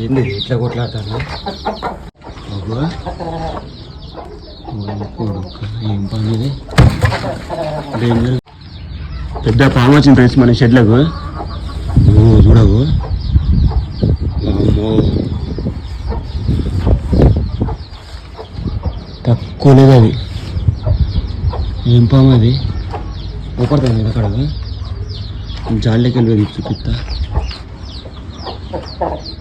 ఏంది ఇట్లా కొట్లాడతాను ఏం పని డేంజర్. పెద్ద పాము వచ్చింది ఫ్రెండ్స్ మన షెడ్లకు. ఓ చూడవు అమ్మో తక్కువ లేదు అది. ఏం పాము అది? ఒకడుతుంది అక్కడ జాలికి వెళ్ళి చూపిస్తా. వాళ్ళు ఉన్నది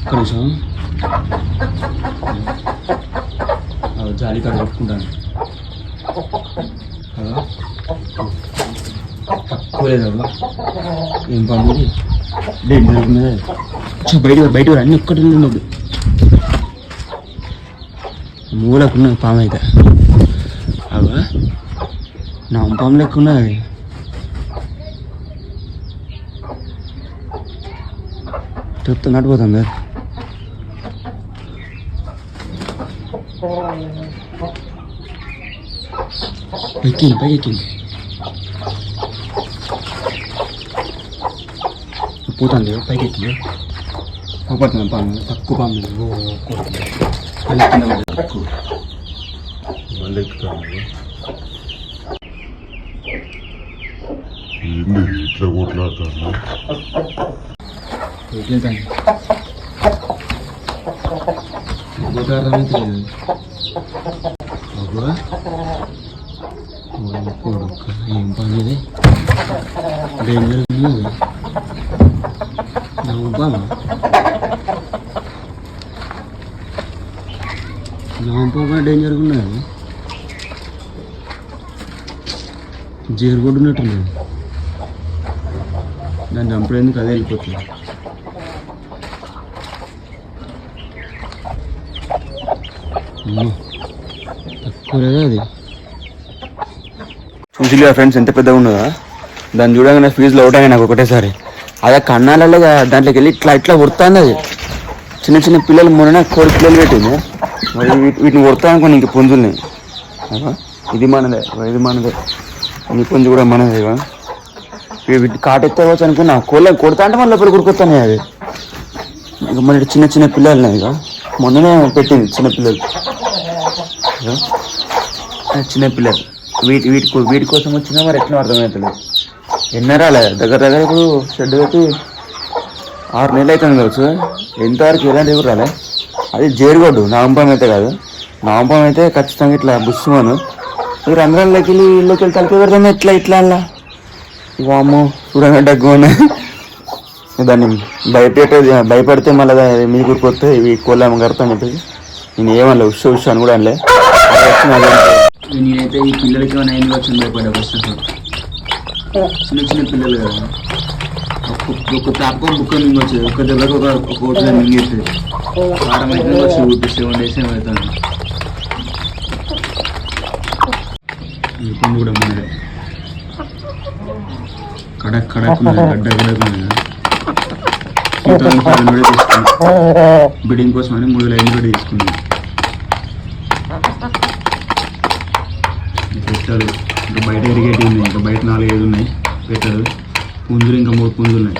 ఒక్క నిమిషం. జాలి కాడ పెట్టుకుంటాను. కదా తక్కువ లేదు అవ్వ. ఏం పండుగ డేంజర్ ఉన్నది బయట బయట అన్ని ఒక్కటి ఉండదు మూలకున్నది పాము అయితే. అవా నా పాము లెక్క ఉన్నది. చెప్తా నడిపోతుంది ఎక్కింది పైకి ఎక్కింది పోతుంది పైకి ఎక్కింది పోపడుతుంది పాము తక్కువ పాము ఓ కొడుకు. మళ్ళీ కింద పడ్డది. తక్కువ మళ్ళీ ఎక్కుతాను ఏంది ఇట్లా కొట్లాడతాను ఎక్కిందండి ఇంకోటి అర్థమైతే అబ్బా ఓ కొడుక, ఏం పని ఇది డేంజర్ ఉన్నది నా పామా నా పామా డేంజర్ ఉన్నది. జీరు కొట్టున్నట్టున్నది దాన్ని చంపేందుకు అదే వెళ్ళిపోతుంది. అమ్మో, అది. ఫ్రెండ్స్ ఎంత పెద్దగా ఉన్నదా? దాన్ని చూడగానే ఫీజులో అవుట్ నాకు ఒకటేసారి. అదే కన్నాలలో దాంట్లోకి వెళ్ళి ఇట్లా ఇట్లా కొడుతుంది అది. చిన్న చిన్న పిల్లలు మొన్న కోడి పిల్లలు పెట్టింది మరి వీటి- వీటిని ఉడతా అనుకోని ఇంక పుంజుల్ని. ఇది మనదే ఇది మనదే. నీ పుంజు కూడా మనదే ఇక. వీటి కాటెత్తవచ్చు అనుకున్నా కోళ్ళ కొడతా అంటే మళ్ళీ లోపల కొడుకుతానే అది ఇక మన చిన్న చిన్న పిల్లలు ఇక మొన్ననే పెట్టింది చిన్న పిల్లలు. ఇక. చిన్న పిల్లలు. వీటి వీటి వీటి కోసం వచ్చినా మరి ఎట్లా అర్థమవుతుంది ఎన్న దగ్గర దగ్గర ఇప్పుడు షెడ్ పెట్టి ఆరు నెలలు అవుతుంది కావచ్చు. ఎంతవరకు ఎలాంటి ఎవరు రాలే. అది జేరుగొడ్డు నాంపం అయితే కాదు. నాంపం అయితే ఖచ్చితంగా ఇట్లా బుస్సుమను. మీరు రంధ్రాల్లోకి వెళ్ళి ఇళ్ళకి వెళ్ళి తలకి పెడతాను ఇట్లా ఇట్లా అలా వామ్మో చూడంగా డగ్గునే దాన్ని భయపెట్టే భయపడితే మళ్ళీ మీ ఊరికి వస్తే ఇవి కోళ్ళమ్మ కడతాను చెప్పేసి. నేను ఏమన్నా ఉష ఉష అని కూడా అనలే. నేనైతే ఈ పిల్లలకి ఏమైనా అయింది వచ్చి భయపడ్డా ఫస్ట్ ఆఫ్ ఆల్. చిన్న చిన్న పిల్లలు కదా. ఒక్క- ఒక తాప బుక్క మింగొచ్చు ఒక దెబ్బకి ఒక ఒక ఓట్లు మింగేస్తుంది వారం అయితే వచ్చి ఊపి సెవెన్ డేస్ ఏమవుతుంది ఈ పండు కూడా మనదే కడక్ కడక్ గడ్డ గడ్డకు టూ థౌసండ్ ఫైవ్ హండ్రెడ్ తీసుకున్నాం. బిడ్డింగ్ కోసం అని మూడు లైన్లు పెట్టి తీసుకున్నాం. పెట్టారు. ఇంకా బయట ఇరిగేటివ్ ఉన్నాయి ఇంకా బయట నాలుగు ఐదు ఉన్నాయి. పెట్టారు. పుంజులు ఇంకా మూడు పుంజులు ఉన్నాయి.